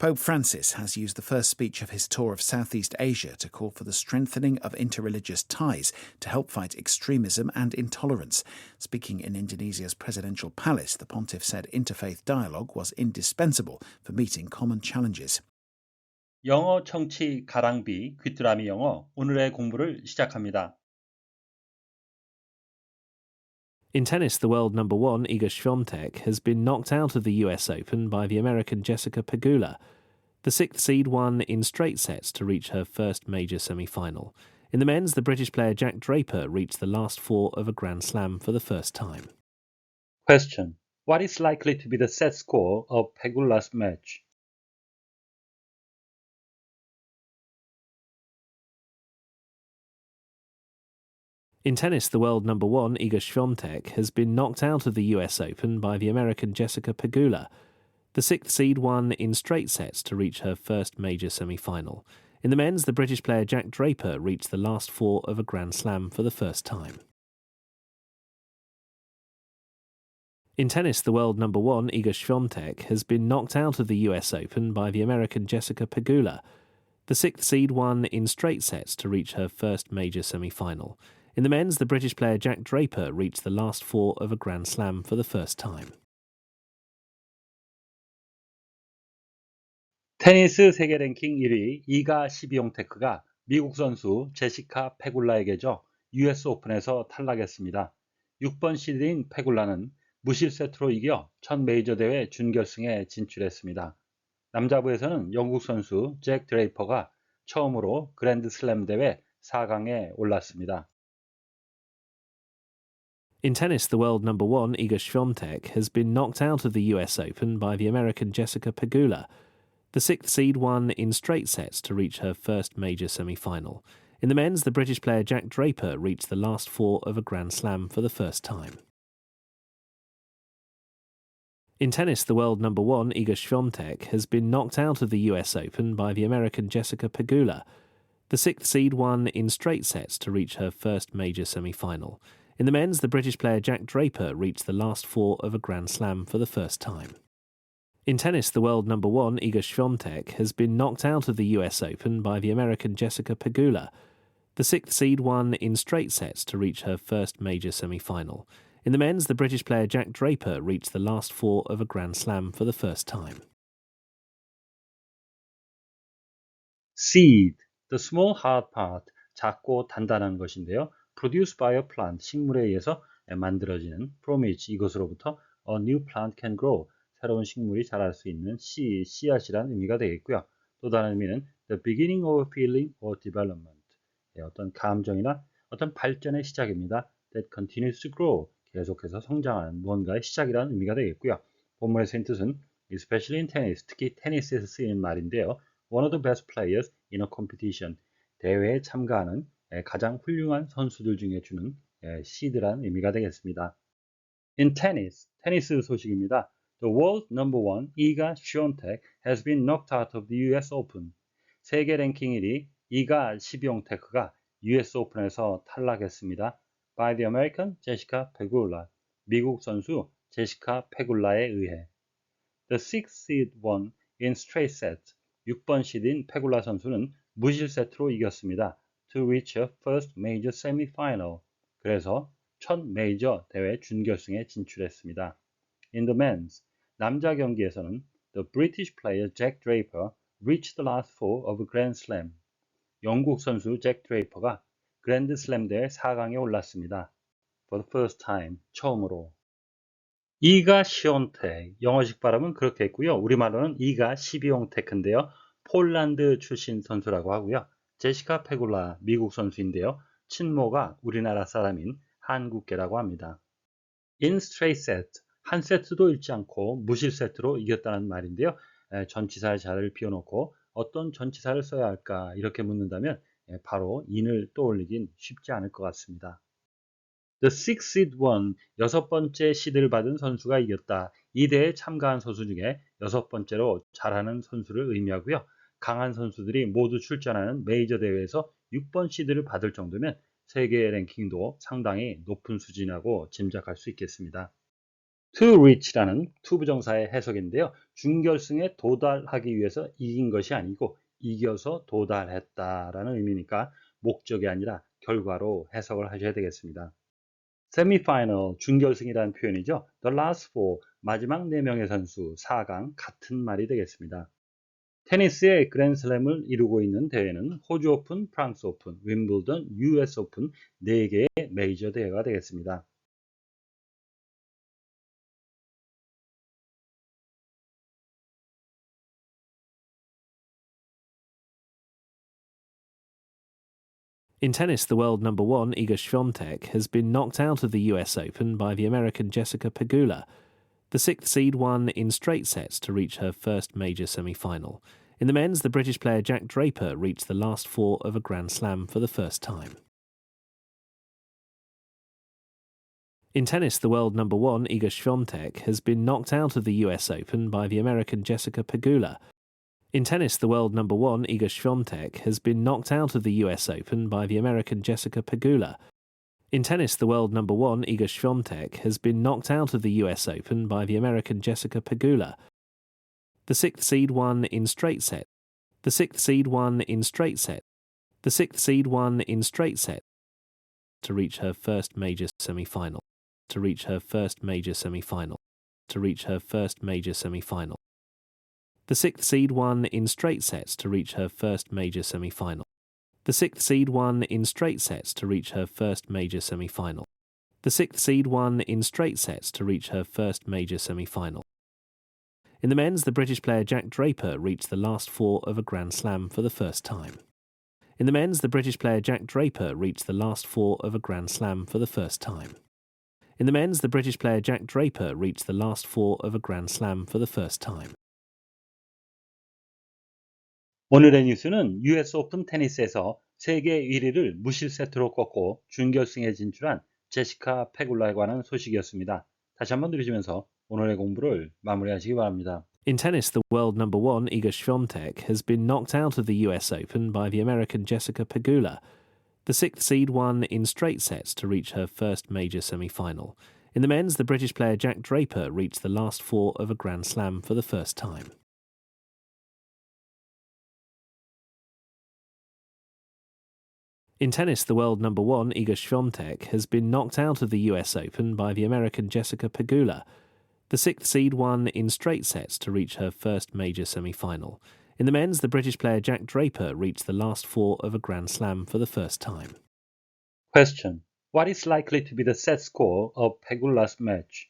Pope Francis has used the first speech of his tour of Southeast Asia to call for the strengthening of interreligious ties to help fight extremism and intolerance. Speaking in Indonesia's presidential palace, the pontiff said interfaith dialogue was indispensable for meeting common challenges. 영어 청취 가랑비 귀뚜라미 영어 오늘의 공부를 시작합니다. In tennis, the world number one, Iga Swiatek, has been knocked out of the US Open by the American Jessica Pegula. The sixth seed won in straight sets to reach her first major semi final. In the men's, the British player Jack Draper reached the last four of a Grand Slam for the first time. Question. What is likely to be the set score of Pegula's match? In tennis, the world number one, Iga Swiatek, has been knocked out of the US Open by the American Jessica Pegula. The sixth seed won in straight sets to reach her first major semi final. In the men's, the British player Jack Draper reached the last four of a Grand Slam for the first time. In tennis, the world number one, Iga Swiatek, has been knocked out of the US Open by the American Jessica Pegula. The sixth seed won in straight sets to reach her first major semi final. In the men's, the British player Jack Draper reached the last four of a Grand Slam for the first time. 테니스 세계 랭킹 1위 이가 시비용테크가 미국 선수 제시카 페굴라에게 져 US 오픈에서 탈락했습니다. 6번 시드인 페굴라는 무실 세트로 이겨 첫 메이저 대회 준결승에 진출했습니다. 남자부에서는 영국 선수 잭 드레이퍼가 처음으로 그랜드 슬램 대회 4강에 올랐습니다. In tennis, the world number one, Iga Swiatek, has been knocked out of the US Open by the American Jessica Pegula. The sixth seed won in straight sets to reach her first major semi final. In the men's, the British player Jack Draper reached the last four of a Grand Slam for the first time. In tennis, the world number one, Iga Swiatek, has been knocked out of the US Open by the American Jessica Pegula. The sixth seed won in straight sets to reach her first major semi final. In the men's, the British player Jack Draper reached the last four of a Grand Slam for the first time. In tennis, the world number one, Iga Swiatek, has been knocked out of the US Open by the American Jessica Pegula. The sixth seed won in straight sets to reach her first major semi final. In the men's, the British player Jack Draper reached the last four of a Grand Slam for the first time. Seed, the small hard part, 작고 단단한 것인데요. Produced by a plant, 식물에 의해서 만들어지는 from which 이것으로부터 a new plant can grow, 새로운 식물이 자랄 수 있는 씨, 씨앗이라는 의미가 되겠고요. 또 다른 의미는 the beginning of feeling or development, 어떤 감정이나 어떤 발전의 시작입니다. that continues to grow, 계속해서 성장하는 무언가의 시작이라는 의미가 되겠고요. 본문의 쓴 뜻은 especially in tennis, 특히 테니스에서 쓰이는 말인데요. one of the best players in a competition, 대회에 참가하는 가장 훌륭한 선수들 중에 주는 시드란 의미가 되겠습니다. In tennis, 테니스 소식입니다. The world number one, Iga Swiatek, has been knocked out of the US Open. 세계 랭킹 1위 이가 시비용테크가 US 오픈에서 탈락했습니다. By the American Jessica Pegula, 미국 선수 제시카 페굴라에 의해. The sixth seed won in straight sets. 6번 시드인 페굴라 선수는 무실 세트로 이겼습니다. To reach a first major semi-final. 그래서 첫 메이저 대회 준결승에 진출했습니다. In the men's, 남자 경기에서는 the British player Jack Draper reached the last four of a Grand Slam. 영국 선수 잭 드레이퍼가 그랜드 슬램 대회 4강에 올랐습니다. For the first time, 처음으로. 이가 시온테, 영어식 발음은 그렇게 했고요. 우리말로는 이가 시비용테크인데요. 폴란드 출신 선수라고 하고요. 제시카 페굴라 미국 선수인데요. 친모가 우리나라 사람인 한국계라고 합니다. In straight set, 한 세트도 잃지 않고 무실 세트로 이겼다는 말인데요. 전치사의 자를 비워놓고 어떤 전치사를 써야 할까 이렇게 묻는다면 바로 in을 떠올리긴 쉽지 않을 것 같습니다. The six seed won, 여섯 번째 시드를 받은 선수가 이겼다. 이 대회에 참가한 선수 중에 여섯 번째로 잘하는 선수를 의미하고요. 강한 선수들이 모두 출전하는 메이저 대회에서 6번 시드를 받을 정도면 세계 랭킹도 상당히 높은 수준이라고 짐작할 수 있겠습니다. to reach라는 to 부정사의 해석인데요. 준결승에 도달하기 위해서 이긴 것이 아니고 이겨서 도달했다라는 의미니까 목적이 아니라 결과로 해석을 하셔야 되겠습니다. semifinal 준결승이라는 표현이죠. The last four 마지막 4명의 선수 4강 같은 말이 되겠습니다. 테니스의 그랜슬램을 이루고 있는 대회는 호주 오픈, 프랑스 오픈, 윈블던, US 오픈 4개의 메이저 대회가 되겠습니다. In tennis, the world number one, Iga Swiatek, has been knocked out of the US Open by the American Jessica Pegula. The sixth seed won in straight sets to reach her first major semi final. In the men's, the British player Jack Draper reached the last four of a Grand Slam for the first time. In tennis, the world number one, Iga Swiatek, has been knocked out of the US Open by the American Jessica Pegula. In tennis, the world number one, Iga Swiatek, has been knocked out of the US Open by the American Jessica Pegula. In tennis, the world number one, Iga Swiatek, has been knocked out of the US Open by the American Jessica Pegula. The sixth seed won in straight set. The sixth seed won in straight set. The sixth seed won in straight set to reach her first major semi-final. To reach her first major semi-final. To reach her first major semi-final. The sixth seed won in straight sets to reach her first major semi final. The sixth seed won in straight sets to reach her first major semi final. The sixth seed won in straight sets to reach her first major semi final. In the men's, the British player Jack Draper reached the last four of a Grand Slam for the first time. In the men's, the British player Jack Draper reached the last four of a Grand Slam for the first time. In the men's, the British player Jack Draper reached the last four of a Grand Slam for the first time. 오늘의 뉴스는 US 오픈 테니스에서 세계 1위를 무실 세트로 꺾고 준결승에 진출한 제시카 페굴라에 관한 소식이었습니다. 다시 한번 들으시면서 오늘의 공부를 마무리하시기 바랍니다. In tennis, the world number one, Iga Swiatek, has been knocked out of the US Open by the American Jessica Pegula. The sixth seed won in straight sets to reach her first major semi final. In the men's, the British player Jack Draper reached the last four of a Grand Slam for the first time. In tennis, the world number one, Iga Swiatek, has been knocked out of the US Open by the American Jessica Pegula. The sixth seed won in straight sets to reach her first major semi final. In the men's, the British player Jack Draper reached the last four of a Grand Slam for the first time. Question. What is likely to be the set score of Pegula's match?